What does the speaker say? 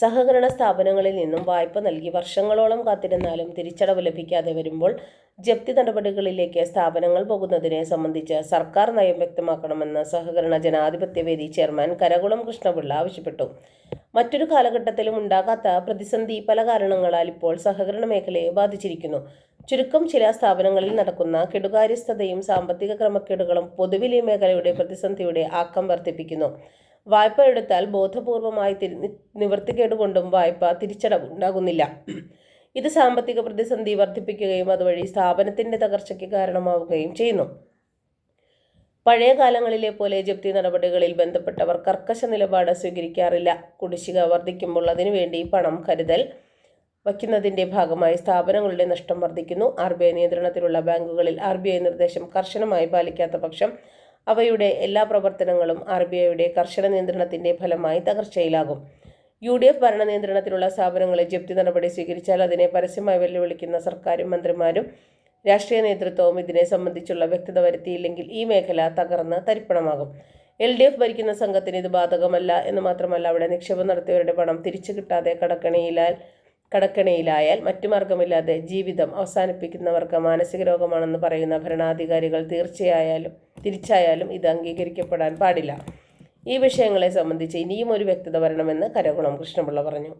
സഹകരണ സ്ഥാപനങ്ങളിൽ നിന്നും വായ്പ നൽകി വർഷങ്ങളോളം കാത്തിരുന്നാലും തിരിച്ചടവ് ലഭിക്കാതെ വരുമ്പോൾ ജപ്തി നടപടികളിലേക്ക് സ്ഥാപനങ്ങൾ പോകുന്നതിനെ സംബന്ധിച്ച് സർക്കാർ നയം വ്യക്തമാക്കണമെന്ന് സഹകരണ ജനാധിപത്യ വേദി ചെയർമാൻ കരകുളം കൃഷ്ണപിള്ള ആവശ്യപ്പെട്ടു. മറ്റൊരു കാലഘട്ടത്തിലും ഉണ്ടാകാത്ത പ്രതിസന്ധി പല കാരണങ്ങളാൽ ഇപ്പോൾ സഹകരണ മേഖലയെ ബാധിച്ചിരിക്കുന്നു. ചുരുക്കം ചില സ്ഥാപനങ്ങളിൽ നടക്കുന്ന കെടുകാര്യസ്ഥതയും സാമ്പത്തിക ക്രമക്കേടുകളും പൊതുവിലെ മേഖലയുടെ പ്രതിസന്ധിയുടെ ആക്കം വർദ്ധിപ്പിക്കുന്നു. വായ്പ എടുത്താൽ ബോധപൂർവമായി നിവൃത്തികേട് കൊണ്ടും വായ്പ തിരിച്ചടവ് ഉണ്ടാകുന്നില്ല ഇത് സാമ്പത്തിക പ്രതിസന്ധി വർദ്ധിപ്പിക്കുകയും അതുവഴി സ്ഥാപനത്തിന്റെ തകർച്ചയ്ക്ക് കാരണമാവുകയും ചെയ്യുന്നു. പഴയ കാലങ്ങളിലെ പോലെ ജപ്തി നടപടികളിൽ ബന്ധപ്പെട്ടവർ കർക്കശ നിലപാട് സ്വീകരിക്കാറില്ല. കുടിശ്ശിക വർദ്ധിക്കുമ്പോൾ അതിനുവേണ്ടി പണം കരുതൽ വയ്ക്കുന്നതിന്റെ ഭാഗമായി സ്ഥാപനങ്ങളുടെ നഷ്ടം വർദ്ധിക്കുന്നു. ആർ ബി ഐ നിയന്ത്രണത്തിലുള്ള ബാങ്കുകളിൽ ആർ ബി ഐ നിർദ്ദേശം കർശനമായി പാലിക്കാത്ത പക്ഷം അവയുടെ എല്ലാ പ്രവർത്തനങ്ങളും ആർ ബി ഐയുടെ കർശന നിയന്ത്രണത്തിന്റെ ഫലമായി തകർച്ചയിലാകും. യു ഡി എഫ് ഭരണ നിയന്ത്രണത്തിലുള്ള സ്ഥാപനങ്ങളെ ജപ്തി നടപടി സ്വീകരിച്ചാൽ അതിനെ പരസ്യമായി വെല്ലുവിളിക്കുന്ന സർക്കാരും മന്ത്രിമാരും രാഷ്ട്രീയ നേതൃത്വവും ഇതിനെ സംബന്ധിച്ചുള്ള വ്യക്തത വരുത്തിയില്ലെങ്കിൽ ഈ മേഖല തകർന്ന് തരിപ്പണമാകും. എൽ ഡി എഫ് ഭരിക്കുന്ന സംഘത്തിന് ഇത് ബാധകമല്ല എന്ന് മാത്രമല്ല അവിടെ നിക്ഷേപം നടത്തിയവരുടെ പണം തിരിച്ചു കിട്ടാതെ കടക്കണിയിലാൽ കടക്കണിയിലായാൽ മറ്റു മാർഗമില്ലാതെ ജീവിതം അവസാനിപ്പിക്കുന്നവർക്ക് മാനസിക രോഗമാണെന്ന് പറയുന്ന ഭരണാധികാരികൾ തീർച്ചയായാലും തിരിച്ചായാലും ഇത് അംഗീകരിക്കപ്പെടാൻ പാടില്ല. ഈ വിഷയങ്ങളെ സംബന്ധിച്ച് ഇനിയും ഒരു വ്യക്തത വരണമെന്ന് കരകുളം കൃഷ്ണപിള്ള പറഞ്ഞു.